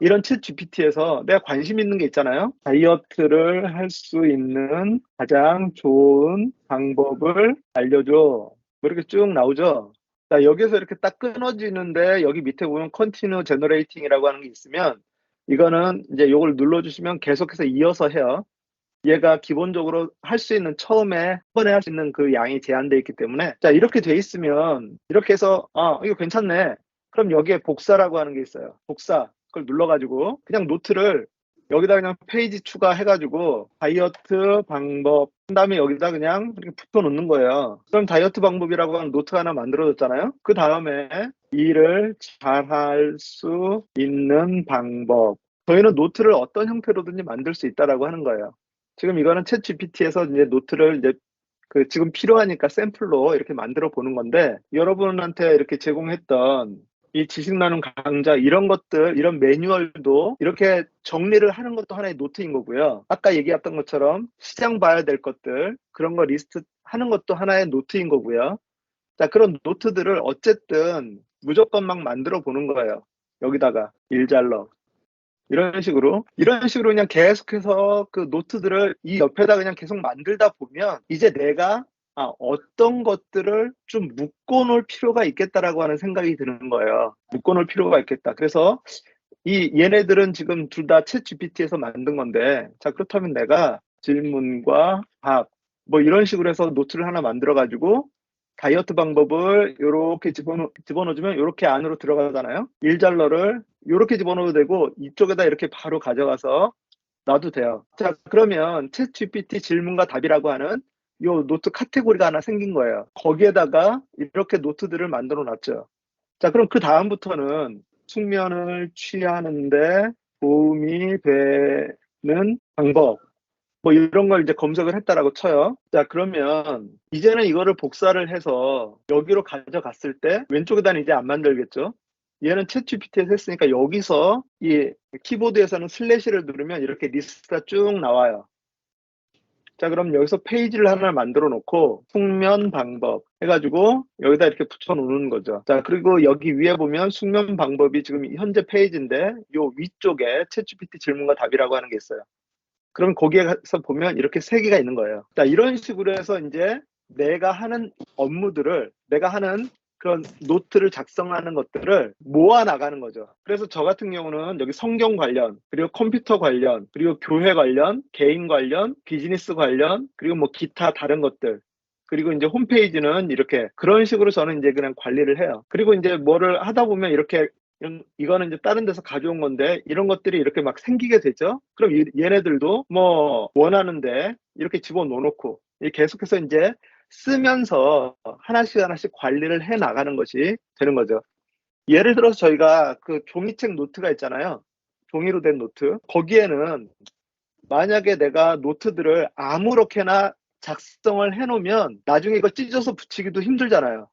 이런 챗 GPT에서 내가 관심 있는 게 있잖아요. 다이어트를 할 수 있는 가장 좋은 방법을 알려줘. 뭐 이렇게 쭉 나오죠. 자, 여기서 이렇게 딱 끊어지는데 여기 밑에 보면 Continue Generating이라고 하는 게 있으면 이거는 이제 이걸 눌러주시면 계속해서 이어서 해요. 얘가 기본적으로 할 수 있는 처음에 한 번에 할 수 있는 그 양이 제한되어 있기 때문에 자 이렇게 돼 있으면 이렇게 해서 아 이거 괜찮네 그럼 여기에 복사라고 하는 게 있어요 복사 그걸 눌러가지고 그냥 노트를 여기다 그냥 페이지 추가해가지고 다이어트 방법 한 다음에 여기다 그냥 이렇게 붙여 놓는 거예요. 그럼 다이어트 방법이라고 하는 노트가 하나 만들어졌잖아요. 그 다음에 일을 잘 할 수 있는 방법. 저희는 노트를 어떤 형태로든지 만들 수 있다라고 하는 거예요. 지금 이거는 챗 GPT에서 이제 노트를 이제 그 지금 필요하니까 샘플로 이렇게 만들어 보는 건데 여러분한테 이렇게 제공했던 이 지식 나눔 강좌 이런 것들 이런 매뉴얼도 이렇게 정리를 하는 것도 하나의 노트인 거고요. 아까 얘기했던 것처럼 시장 봐야 될 것들 그런 거 리스트 하는 것도 하나의 노트인 거고요. 자 그런 노트들을 어쨌든 무조건 막 만들어 보는 거예요. 여기다가 일잘러 이런 식으로 이런 식으로 그냥 계속해서 그 노트들을 이 옆에다 그냥 계속 만들다 보면 이제 내가 아, 어떤 것들을 좀 묶어놓을 필요가 있겠다라고 하는 생각이 드는 거예요. 묶어놓을 필요가 있겠다. 그래서 이 얘네들은 지금 둘 다 챗 GPT에서 만든 건데 자 그렇다면 내가 질문과 답 뭐 이런 식으로 해서 노트를 하나 만들어 가지고 다이어트 방법을 이렇게 집어넣, 집어넣어주면 이렇게 안으로 들어가잖아요. 일잘러를 이렇게 집어넣어도 되고 이쪽에다 이렇게 바로 가져가서 놔도 돼요. 자 그러면 챗 GPT 질문과 답이라고 하는 이 노트 카테고리가 하나 생긴 거예요. 거기에다가 이렇게 노트들을 만들어 놨죠. 자 그럼 그 다음부터는 숙면을 취하는데 도움이 되는 방법 뭐 이런 걸 이제 검색을 했다라고 쳐요. 자, 그러면 이제는 이거를 복사를 해서 여기로 가져갔을 때 왼쪽에다는 이제 안 만들겠죠. 얘는 챗 GPT에서 했으니까 여기서 이 키보드에서는 슬래시를 누르면 이렇게 리스트가 쭉 나와요. 자, 그럼 여기서 페이지를 하나 만들어 놓고 숙면 방법 해가지고 여기다 이렇게 붙여 놓는 거죠. 자, 그리고 여기 위에 보면 숙면 방법이 지금 현재 페이지인데 요 위쪽에 챗 GPT 질문과 답이라고 하는 게 있어요. 그럼 거기에 서 보면 이렇게 세 개가 있는 거예요. 자, 이런 식으로 해서 이제 내가 하는 업무들을 내가 하는 그런 노트를 작성하는 것들을 모아 나가는 거죠. 그래서 저 같은 경우는 여기 성경 관련, 그리고 컴퓨터 관련, 그리고 교회 관련, 개인 관련, 비즈니스 관련, 그리고 뭐 기타 다른 것들, 그리고 이제 홈페이지는 이렇게 그런 식으로 저는 이제 그냥 관리를 해요. 그리고 이제 뭐를 하다 보면 이렇게 이거는 이제 다른 데서 가져온 건데 이런 것들이 이렇게 막 생기게 되죠. 그럼 얘네들도 뭐 원하는데 이렇게 집어넣어 놓고 계속해서 이제 쓰면서 하나씩 하나씩 관리를 해 나가는 것이 되는 거죠. 예를 들어서 저희가 그 종이책 노트가 있잖아요. 종이로 된 노트. 거기에는 만약에 내가 노트들을 아무렇게나 작성을 해 놓으면 나중에 이거 찢어서 붙이기도 힘들잖아요.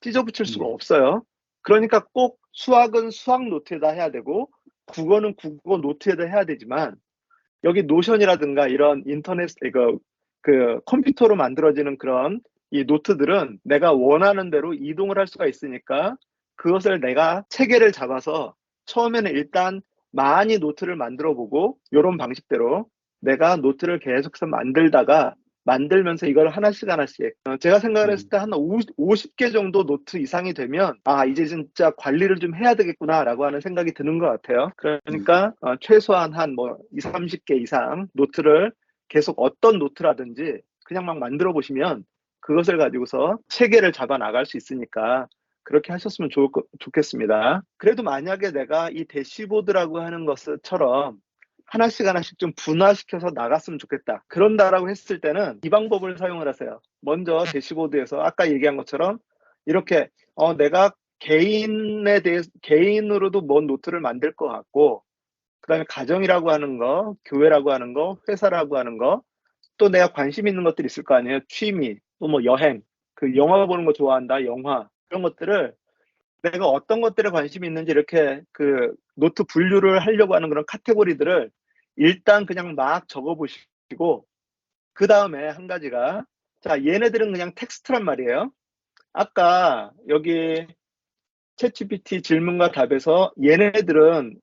찢어 붙일 수가 네. 없어요. 그러니까 꼭 수학은 수학 노트에다 해야 되고 국어는 국어 노트에다 해야 되지만 여기 노션이라든가 이런 인터넷 이거 그 컴퓨터로 만들어지는 그런 이 노트들은 내가 원하는 대로 이동을 할 수가 있으니까 그것을 내가 체계를 잡아서 처음에는 일단 많이 노트를 만들어 보고 이런 방식대로 내가 노트를 계속해서 만들다가 만들면서 이걸 하나씩 하나씩. 어, 제가 생각을 했을 때 한 50개 정도 노트 이상이 되면 아 이제 진짜 관리를 좀 해야 되겠구나 라고 하는 생각이 드는 것 같아요. 그러니까 어, 최소한 한 뭐 20, 30개 이상 노트를 계속 어떤 노트라든지 그냥 막 만들어 보시면 그것을 가지고서 체계를 잡아 나갈 수 있으니까 그렇게 하셨으면 거, 좋겠습니다. 그래도 만약에 내가 이 대시보드라고 하는 것처럼 하나씩 하나씩 좀 분화시켜서 나갔으면 좋겠다. 그런다라고 했을 때는 이 방법을 사용을 하세요. 먼저 대시보드에서 아까 얘기한 것처럼 이렇게 어, 내가 개인에 대해 개인으로도 뭔 노트를 만들 것 같고 그다음에 가정이라고 하는 거, 교회라고 하는 거, 회사라고 하는 거, 또 내가 관심 있는 것들이 있을 거 아니에요. 취미, 또 뭐 여행, 그 영화 보는 거 좋아한다, 영화 이런 것들을 내가 어떤 것들에 관심이 있는지 이렇게 그 노트 분류를 하려고 하는 그런 카테고리들을 일단 그냥 막 적어 보시고 그 다음에 한 가지가 자 얘네들은 그냥 텍스트란 말이에요 아까 여기 챗GPT 질문과 답에서 얘네들은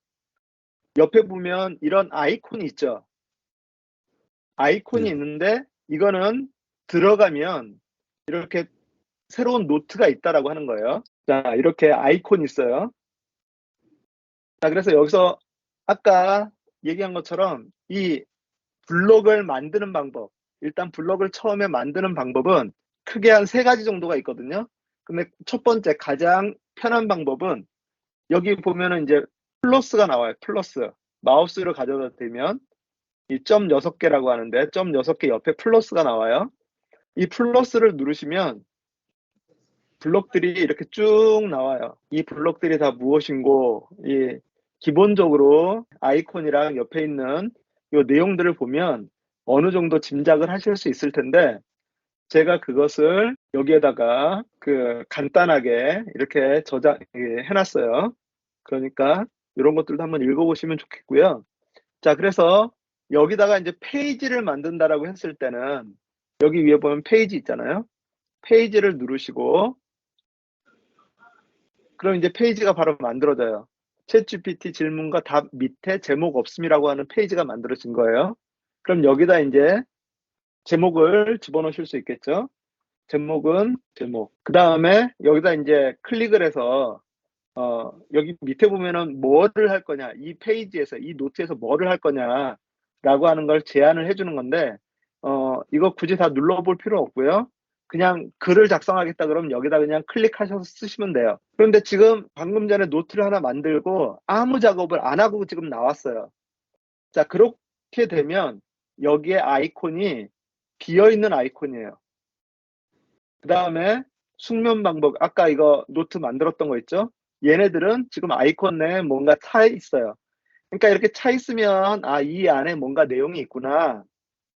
옆에 보면 이런 아이콘이 있죠. 아이콘이 네. 있는데 이거는 들어가면 이렇게 새로운 노트가 있다라고 하는 거예요. 자, 이렇게 아이콘이 있어요. 자, 그래서 여기서 아까 얘기한 것처럼 이 블록을 만드는 방법, 일단 블록을 처음에 만드는 방법은 크게 한 세 가지 정도가 있거든요. 근데 첫 번째 가장 편한 방법은 여기 보면은 이제 플러스가 나와요. 플러스. 마우스를 가져다 대면 이 점 6개라고 하는데 점 6개 옆에 플러스가 나와요. 이 플러스를 누르시면 블록들이 이렇게 쭉 나와요. 이 블록들이 다 무엇인고 이 기본적으로 아이콘이랑 옆에 있는 이 내용들을 보면 어느 정도 짐작을 하실 수 있을 텐데 제가 그것을 여기에다가 그 간단하게 이렇게 저장 예, 해놨어요. 그러니까 이런 것들도 한번 읽어보시면 좋겠고요. 자, 그래서 여기다가 이제 페이지를 만든다라고 했을 때는 여기 위에 보면 페이지 있잖아요. 페이지를 누르시고 그럼 이제 페이지가 바로 만들어져요. 챗 GPT 질문과 답 밑에 제목 없음이라고 하는 페이지가 만들어진 거예요. 그럼 여기다 이제 제목을 집어넣으실 수 있겠죠. 제목은 제목. 그 다음에 여기다 이제 클릭을 해서 어, 여기 밑에 보면은 뭐를 할 거냐, 이 페이지에서, 이 노트에서 뭐를 할 거냐, 라고 하는 걸 제안을 해주는 건데, 어, 이거 굳이 다 눌러볼 필요 없고요. 그냥 글을 작성하겠다 그러면 여기다 그냥 클릭하셔서 쓰시면 돼요. 그런데 지금 방금 전에 노트를 하나 만들고 아무 작업을 안 하고 지금 나왔어요. 자, 그렇게 되면 여기에 아이콘이 비어있는 아이콘이에요. 그 다음에 숙면 방법, 아까 이거 노트 만들었던 거 있죠? 얘네들은 지금 아이콘 내에 뭔가 차 있어요. 그러니까 이렇게 차 있으면 아, 이 안에 뭔가 내용이 있구나.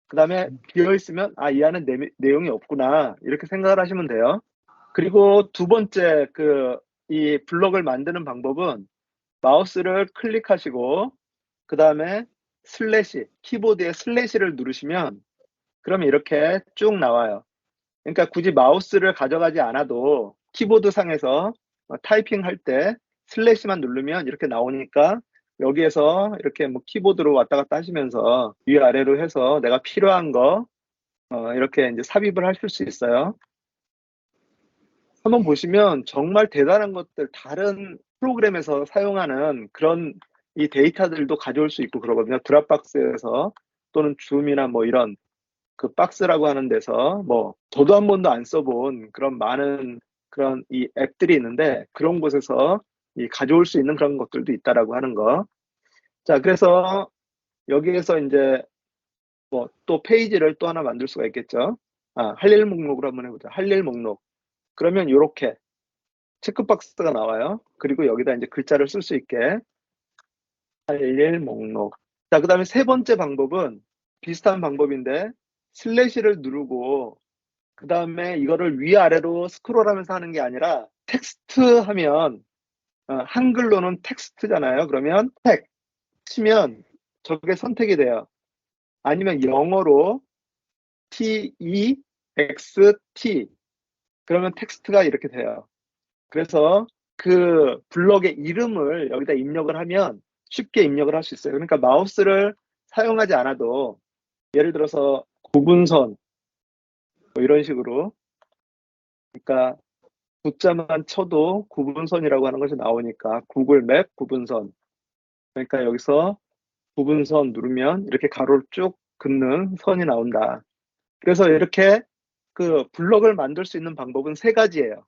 그 다음에 비어 있으면 아, 이 안에 내, 내용이 없구나. 이렇게 생각을 하시면 돼요. 그리고 두 번째 그 이 블럭을 만드는 방법은 마우스를 클릭하시고 그 다음에 슬래시 키보드에 슬래시를 누르시면 그러면 이렇게 쭉 나와요. 그러니까 굳이 마우스를 가져가지 않아도 키보드 상에서 어, 타이핑 할 때 슬래시만 누르면 이렇게 나오니까 여기에서 이렇게 뭐 키보드로 왔다 갔다 하시면서 위아래로 해서 내가 필요한 거 어, 이렇게 이제 삽입을 하실 수 있어요. 한번 보시면 정말 대단한 것들 다른 프로그램에서 사용하는 그런 이 데이터들도 가져올 수 있고 그러거든요. 드랍박스에서 또는 줌이나 뭐 이런 그 박스라고 하는 데서 뭐 저도 한 번도 안 써본 그런 많은 그런 이 앱들이 있는데 그런 곳에서 이 가져올 수 있는 그런 것들도 있다라고 하는 거. 자, 그래서 여기에서 이제 뭐 또 페이지를 또 하나 만들 수가 있겠죠. 아, 할일 목록으로 한번 해보자. 할일 목록. 그러면 이렇게 체크박스가 나와요. 그리고 여기다 이제 글자를 쓸 수 있게 할일 목록. 자, 그 다음에 세 번째 방법은 비슷한 방법인데 슬래시를 누르고 그 다음에 이거를 위아래로 스크롤하면서 하는 게 아니라 텍스트 하면 어, 한글로는 텍스트잖아요. 그러면 텍 치면 저게 선택이 돼요. 아니면 영어로 T E X T 그러면 텍스트가 이렇게 돼요. 그래서 그 블럭의 이름을 여기다 입력을 하면 쉽게 입력을 할 수 있어요. 그러니까 마우스를 사용하지 않아도 예를 들어서 구분선 뭐 이런 식으로 그러니까 숫자만 쳐도 구분선이라고 하는 것이 나오니까 구글 맵 구분선 그러니까 여기서 구분선 누르면 이렇게 가로를 쭉 긋는 선이 나온다. 그래서 이렇게 그 블럭을 만들 수 있는 방법은 세 가지예요.